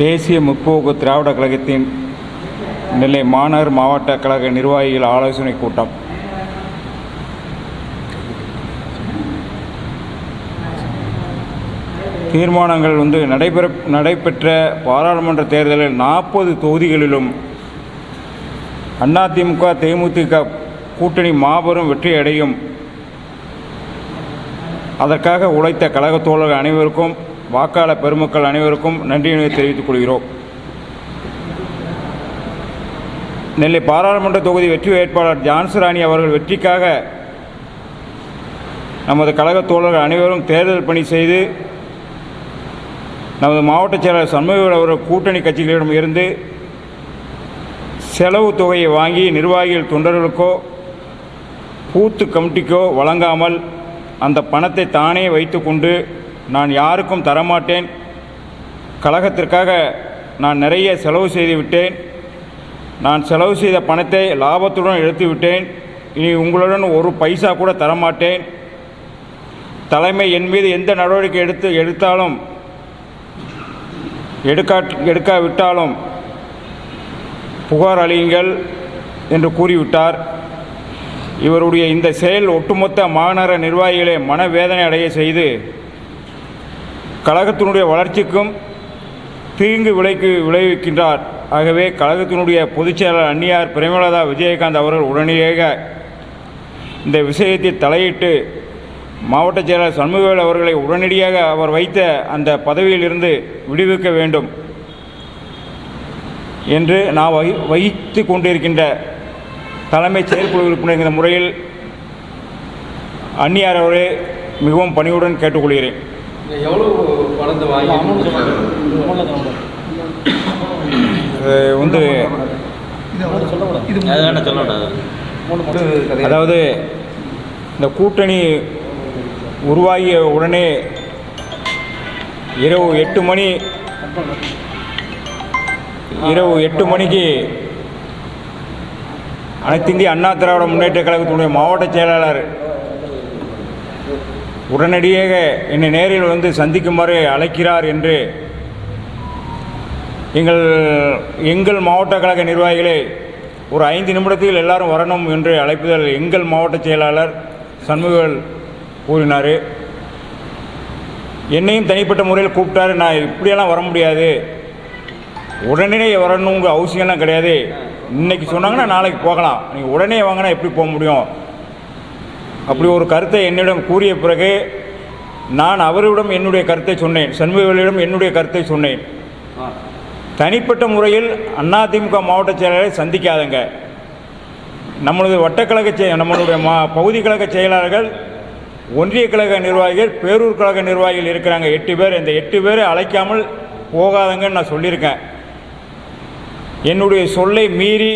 தேசிய முற்போக்கு திராவிட கழகத்தின் நெல்லை மாநகர் மாவட்ட கழக நிர்வாகிகள் ஆலோசனை கூட்டம். தீர்மானங்கள் வந்து நடைபெற நடைபெற்ற பாராளுமன்ற தேர்தலில் நாற்பது தொகுதிகளிலும் அதிமுக தேமுதிக கூட்டணி மாபெரும் வெற்றி அடையும். அதற்காக உழைத்த கழக தோழர்கள் அனைவருக்கும் வாக்காளர் பெருமக்கள் அனைவருக்கும் நன்றியினை தெரிவித்துக் கொள்கிறோம். நெல்லை பாராளுமன்ற தொகுதி வெற்றி வேட்பாளர் ஜான்சராணி அவர்கள் வெற்றிக்காக நமது கழக தோழர்கள் அனைவரும் தேர்தல் பணி செய்து நமது மாவட்ட செயலாளர் சண்முகவேல் அவர்கள் கூட்டணி கட்சிகளிடம் இருந்து செலவு தொகையை வாங்கி நிர்வாகிகள் தொண்டர்களுக்கோ பூத்து கமிட்டிக்கோ வழங்காமல் அந்த பணத்தை தானே வைத்துக்கொண்டு நான் யாருக்கும் தரமாட்டேன். கழகத்திற்காக நான் நிறைய செலவு செய்து விட்டேன் நான் செலவு செய்த பணத்தை லாபத்துடன் எடுத்து விட்டேன் இனி உங்களுடன் ஒரு பைசா கூட தரமாட்டேன். தலைமை என் மீது எந்த நடவடிக்கை எடுத்து எடுத்தாலும் எடுக்கா எடுக்காவிட்டாலும் புகார் அளியுங்கள் என்று கூறிவிட்டார். இவருடைய இந்த செயல் ஒட்டுமொத்த மாநகர நிர்வாகிகளை மனவேதனை அடைய செய்து கழகத்தினுடைய வளர்ச்சிக்கும் தீங்கு விளைக்கு விளைவிக்கின்றார். ஆகவே கழகத்தினுடைய பொதுச் செயலாளர் அந்நியார் பிரேமலதா விஜயகாந்த் அவர்கள் உடனடியாக இந்த விஷயத்தை தலையிட்டு மாவட்ட செயலாளர் சண்முகவேல் அவர்களை உடனடியாக அவர் வைத்த அந்த பதவியிலிருந்து விடுவிக்க வேண்டும் என்று நான் வகி வகித்து கொண்டிருக்கின்ற தலைமை செயற்குழு உறுப்பினர் என்கிற முறையில் அந்நியார் அவரே மிகவும் பணிவுடன் கேட்டுக்கொள்கிறேன். எவ்வளோ பணத்தை வாங்கி இது வந்து அதாவது இந்த கூட்டணி உருவாகிய உடனே இரவு எட்டு மணி இரவு எட்டு மணிக்கு அனைத்து இந்திய அண்ணா திராவிட முன்னேற்ற கழகத்தினுடைய மாவட்ட செயலாளர் உடனடியாக என்னை நேரில் வந்து சந்திக்குமாறு அழைக்கிறார் என்று எங்கள் எங்கள் மாவட்ட கழக நிர்வாகிகளே ஒரு ஐந்து நிமிடத்தில் எல்லாரும் வரணும் என்று அழைப்புதல் எங்கள் மாவட்ட செயலாளர் சண்முகல் கூறினார். என்னையும் தனிப்பட்ட முறையில் கூப்பிட்டாரு. நான் இப்படியெல்லாம் வர முடியாது. உடனே வரணுங்கிற அவசியம்லாம் கிடையாது. இன்னைக்கு சொன்னாங்கன்னா நாளைக்கு போகலாம். நீங்கள் உடனே வாங்கினா எப்படி போக முடியும்? அப்படி ஒரு கருத்தை என்னிடம் கூறிய பிறகு நான் அவரிடம் என்னுடைய கருத்தை சொன்னேன். சண்முகவேலிடம் என்னுடைய கருத்தை சொன்னேன். தனிப்பட்ட முறையில் அதிமுக மாவட்ட செயலாளரை சந்திக்காதங்க. நம்மளது வட்டக்கழக செய நம்மளுடைய மா பகுதி கழக செயலாளர்கள் ஒன்றிய கழக நிர்வாகிகள் பேரூர் கழக நிர்வாகிகள் இருக்கிறாங்க. எட்டு பேர். இந்த எட்டு பேரை அழைக்காமல் போகாதங்கன்னு நான் சொல்லியிருக்கேன். என்னுடைய சொல்லை மீறி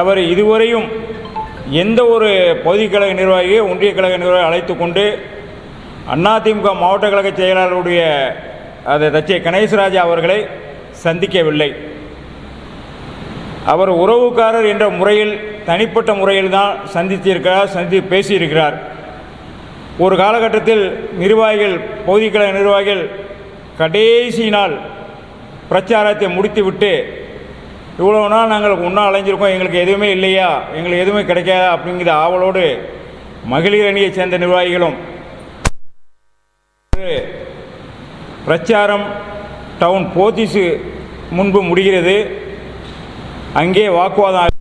அவர் இதுவரையும் எந்த ஒரு பகுதி கழக நிர்வாகியை ஒன்றிய கழக நிர்வாகி அழைத்து கொண்டு அதிமுக மாவட்ட கழக செயலாளருடைய அதை தச்சை கணேசராஜா அவர்களை சந்திக்கவில்லை. அவர் உறவுக்காரர் என்ற முறையில் தனிப்பட்ட முறையில் தான் சந்தித்திருக்கிறார் சந்தி பேசியிருக்கிறார். ஒரு காலகட்டத்தில் நிர்வாகிகள் பகுதி கழக நிர்வாகிகள் கடைசி நாள் பிரச்சாரத்தை முடித்துவிட்டு இவ்வளோ நாள் நாங்கள் ஒன்றா அலைஞ்சிருக்கோம் எங்களுக்கு எதுவுமே இல்லையா? எங்களுக்கு எதுவுமே கிடைக்காதா? அப்படிங்கிற ஆவலோடு மகளிர் அணியைச் சேர்ந்த நிர்வாகிகளும் பிரச்சாரம் டவுன் போத்தீஸு முன்பு முடிகிறது. அங்கே வாக்குவாதம்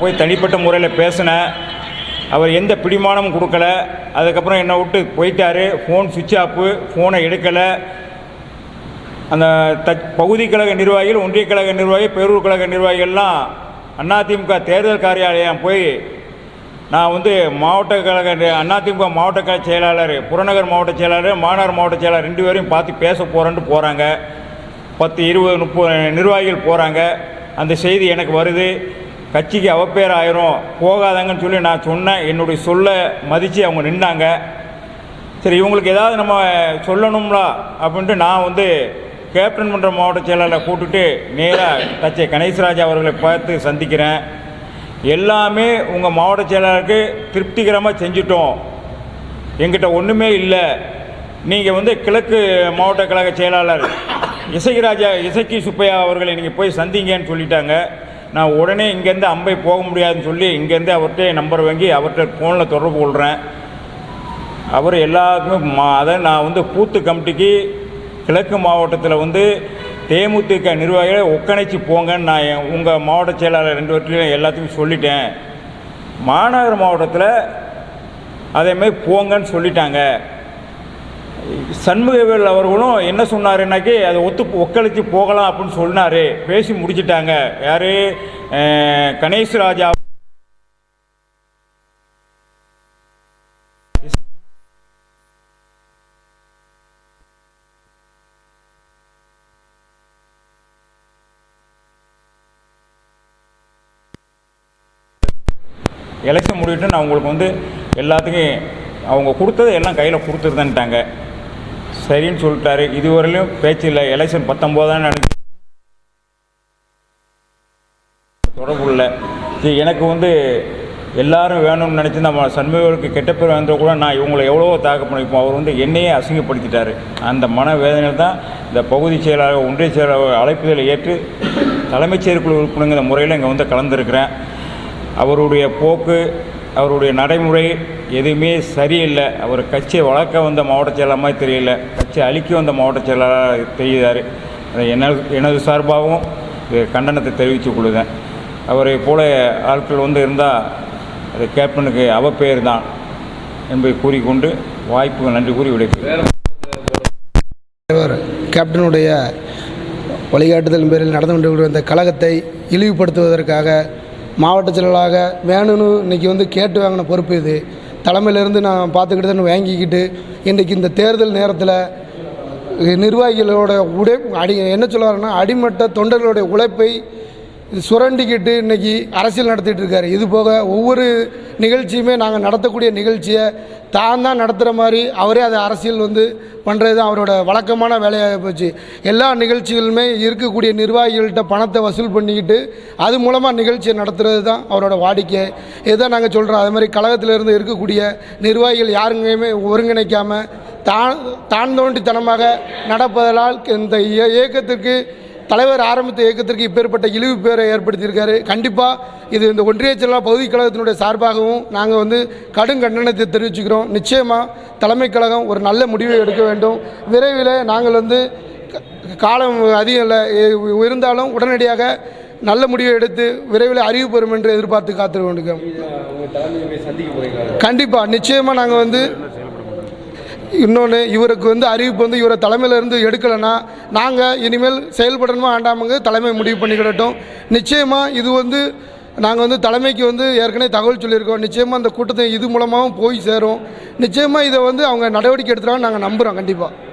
போய் தனிப்பட்ட முறையில் பேசினேன் அவர் எந்த பிடிமானமும் கொடுக்கல. அதுக்கப்புறம் என்னை விட்டு போயிட்டாரு. ஃபோன் சுவிட்ச் ஆஃபு ஃபோனை எடுக்கலை. அந்த த பகுதி கழக நிர்வாகிகள் ஒன்றிய கழக நிர்வாகி பேரூர் கழக நிர்வாகிகள்லாம் அதிமுக தேர்தல் காரியாலயம் போய் நான் வந்து மாவட்ட கழக அதிமுக மாவட்ட கழக செயலாளர் புறநகர் மாவட்ட செயலாளர் மாநகர் மாவட்ட செயலாளர் ரெண்டு பேரையும் பார்த்து பேச போகிறேன்ட்டு போகிறாங்க பத்து இருபது முப்பது நிர்வாகிகள் போகிறாங்க அந்த செய்தி எனக்கு வருது. கட்சிக்கு அவப்பேர் ஆயிரும் போகாதங்கன்னு சொல்லி நான் சொன்னேன். என்னுடைய சொல்லை மதித்து அவங்க நின்னாங்க. சரி இவங்களுக்கு ஏதாவது நம்ம சொல்லணும்லா அப்படின்ட்டு நான் வந்து கேப்டன் மன்ற மாவட்ட செயலாளரை கூட்டுட்டு நேராக தச்சை கணேசராஜ் அவர்களை பார்த்து சந்திக்கிறேன். எல்லாமே உங்கள் மாவட்ட செயலாளருக்கு திருப்திகரமாக செஞ்சிட்டோம். எங்கிட்ட ஒன்றுமே இல்லை. நீங்கள் வந்து கிழக்கு மாவட்ட கழக செயலாளர் இசைராஜா இசக்கி சுப்பையா அவர்களை நீங்கள் போய் சந்திங்கன்னு சொல்லிட்டாங்க. நான் உடனே இங்கேருந்து அம்பை போக முடியாதுன்னு சொல்லி இங்கேருந்து அவர்கிட்ட நம்பர் வாங்கி அவர்கிட்ட ஃபோனில் தொடர்பு கொள்கிறேன் அவர் எல்லாருக்குமே மா அதை நான் வந்து பூத்து கமிட்டிக்கு கிழக்கு மாவட்டத்தில் வந்து தேமுதிக நிர்வாகிகளை ஒக்கணைச்சு போங்கன்னு நான் என் உங்கள் மாவட்ட செயலாளர் ரெண்டு பேர்ட்லையும் எல்லாத்துக்கும் சொல்லிட்டேன். மாநகர் மாவட்டத்தில் அதேமாதிரி போங்கன்னு சொல்லிட்டாங்க. சண்முகவேல் அவர்களும் என்ன சொன்னாருன்னாக்கி அதை ஒத்து ஒக்களித்து போகலாம் அப்படின்னு சொன்னார். பேசி முடிச்சிட்டாங்க. யார்? கணேஷ் ராஜா. எலெக்ஷன் முடிவிட்டு நான் உங்களுக்கு வந்து எல்லாத்துக்கும் அவங்க கொடுத்ததை எல்லாம் கையில் கொடுத்துருதேன்ட்டாங்க. சரின்னு சொல்லிட்டாரு. இதுவரையிலும் பேச்சு இல்லை எலெக்ஷன் பத்தொம்போதான் நடந்து தொடர்பு இல்லை. சரி எனக்கு வந்து எல்லாரும் வேணும்னு நினச்சி நம்ம சண்முகருக்கு கெட்ட பேர் வந்த கூட நான் இவங்களை எவ்வளவோ தாக்க பண்ணிப்போம். அவர் வந்து என்னையே அசிங்கப்படுத்திட்டாரு. அந்த மன தான் இந்த பகுதி செயலாளர் ஒன்றிய செயலாளர் அழைப்புதலை ஏற்று தலைமைச் செயற்குழு உறுப்பினங்கிற முறையில் இங்கே வந்து கலந்துருக்கிறேன். அவருடைய போக்கு அவருடைய நடைமுறை எதுவுமே சரியில்லை. அவர் கட்சியை வளர்க்க வந்த மாவட்ட செயலாளர் மாதிரி தெரியல. கட்சியை அழிக்க வந்த மாவட்ட செயலாளராக தெரியுதார். அதை எனது எனது சார்பாகவும் இது கண்டனத்தை தெரிவித்துக் கொள்ளுதேன் அவரை போல ஆட்கள் வந்து இருந்தால் அது கேப்டனுக்கு அவப்பெயர் தான் என்பதை கூறிக்கொண்டு வாய்ப்புக்கு நன்றி கூறி விடைபெறுகிறேன். கேப்டனுடைய வழிகாட்டுதல் பேரில் நடந்து கொண்டு வந்த கழகத்தை இழிவுபடுத்துவதற்காக மாவட்ட செயலாளராக வேணும்னு இன்றைக்கி வந்து கேட்டு வாங்கின பொறுப்பு இது. தலைமையிலேருந்து நான் பார்த்துக்கிட்டு வாங்கிக்கிட்டு இன்றைக்கி இந்த தேர்தல் நேரத்தில் நிர்வாகிகளோட உடை அடி என்ன சொல்லுவாருன்னா அடிமட்ட தொண்டர்களுடைய உழைப்பை சுரண்டிக்கிட்டு இன்றைக்கி அரசியல் நடத்திட்டு இருக்காரு. இது போக ஒவ்வொரு நிகழ்ச்சியுமே நாங்கள் நடத்தக்கூடிய நிகழ்ச்சியை தான் தான் நடத்துகிற மாதிரி அவரே அதை அரசியல் வந்து பண்ணுறது தான் அவரோட வழக்கமான வேலையாக போச்சு. எல்லா நிகழ்ச்சிகளுமே இருக்கக்கூடிய நிர்வாகிகள்கிட்ட பணத்தை வசூல் பண்ணிக்கிட்டு அது மூலமாக நிகழ்ச்சியை நடத்துகிறது தான் அவரோட வாடிக்கை. இதுதான் நாங்கள் சொல்கிறோம் அது மாதிரி கழகத்திலிருந்து இருக்கக்கூடிய நிர்வாகிகள் யாருங்கையுமே ஒருங்கிணைக்காமல் தான் தான் தோண்டித்தனமாக நடப்பதால் இந்த இயக்கத்திற்கு தலைவர் ஆரம்பித்த இயக்கத்திற்கு இப்பேற்பட்ட இழிவு பேரை ஏற்படுத்தியிருக்காரு. கண்டிப்பாக இது இந்த ஒன்றிய செயலாளர் பகுதி கழகத்தினுடைய சார்பாகவும் நாங்கள் வந்து கடும் கண்டனத்தை தெரிவிச்சுக்கிறோம். நிச்சயமாக தலைமை கழகம் ஒரு நல்ல முடிவை எடுக்க வேண்டும். விரைவில் நாங்கள் வந்து காலம் அதிகம் இல்லை இருந்தாலும் உடனடியாக நல்ல முடிவை எடுத்து விரைவில் அறிவு பெறும் என்று எதிர்பார்த்து காத்து கொண்டிருக்கோம் உங்க தலைமையை போய் சந்திக்க போறீங்களா? கண்டிப்பாக நிச்சயமாக நாங்கள் வந்து இன்னொன்று இவருக்கு வந்து அறிவிப்பு வந்து இவரை தலைமையிலேருந்து எடுக்கலைன்னா நாங்கள் இனிமேல் செயல்படணுமா ஆண்டாமங்க தலைமை முடிவு பண்ணிக்கிடட்டும். நிச்சயமாக இது வந்து நாங்கள் வந்து தலைமைக்கு வந்து ஏற்கனவே தகவல் சொல்லியிருக்கோம். நிச்சயமாக அந்த கூட்டத்தை இது மூலமாகவும் போய் சேரும். நிச்சயமாக இதை வந்து அவங்க நடவடிக்கை எடுத்துகிறாங்க நாங்கள் நம்புகிறோம் கண்டிப்பாக